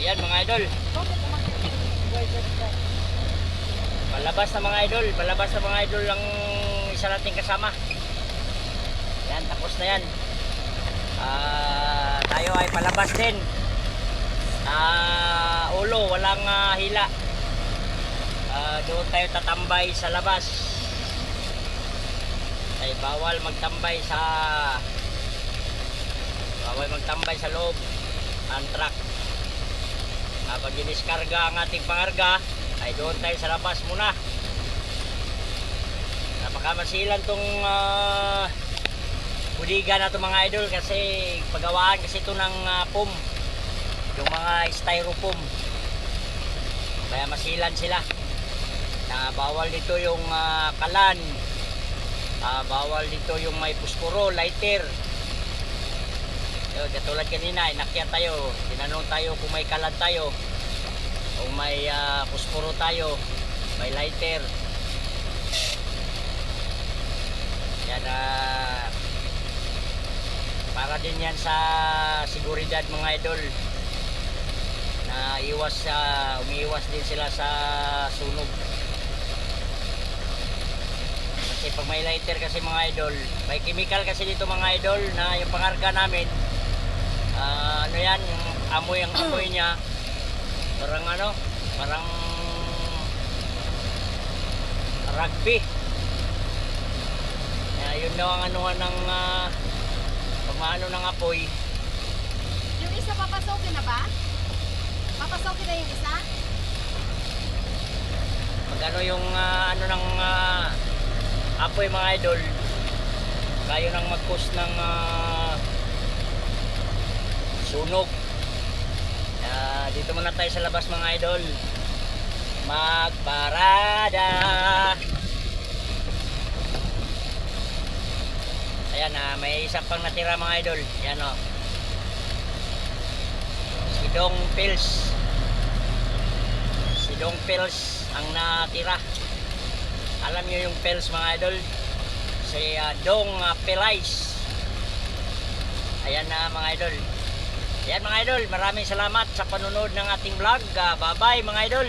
Ayan mga idol. Palabas na mga idol. Palabas na mga idol ang isa nating kasama. Yan, tapos na yan. Ah, tayo ay palabas din. Ah, ulo, walang ah, hila. Ah, doon tayo tatambay sa labas. Ay bawal magtambay sa bawal magtambay sa loob ang truck. Kapag diniskarga ang ating pangarga, ay doon tayo sa labas muna. Napakamasilan tong uh, budiga na to mga idol kasi pagawaan kasi ito ng ah, pum. Yung mga styrofoam. Kaya masilan sila. Na bawal dito yung ah, kalan. Ah, bawal dito yung may puspuro, lighter. Yun, katulad kanina, inakyat tayo. Tinanong tayo kung may kalan tayo. Kung may ah, puspuro tayo. May lighter. Yan ah, para din yan sa seguridad mga idol na iwas sa umiiwas din sila sa sunog kasi pag may lighter kasi mga idol may chemical kasi dito mga idol na yung pangarga namin ah, ano yan yung amoy ang amoy niya parang ano parang rugby Kaya yun daw ang ano ng uh, pagmaano ng apoy Yung isa papasokin na ba? Papasokin na yung isa? pag ano yung ah, ano ng ah, apoy mga idol kayo nang mag-cause ng ah, sunog. Ah, dito muna tayo sa labas mga idol. Magparada. Ayan ah, may isa pang natira mga idol. Yan o si Dong Pils. Si ang natira. Alam niyo yung Pils mga idol? Si ah, Dong uh, Pelais ayan na mga idol yan mga idol maraming salamat sa panunod ng ating vlog. Ah, bye bye mga idol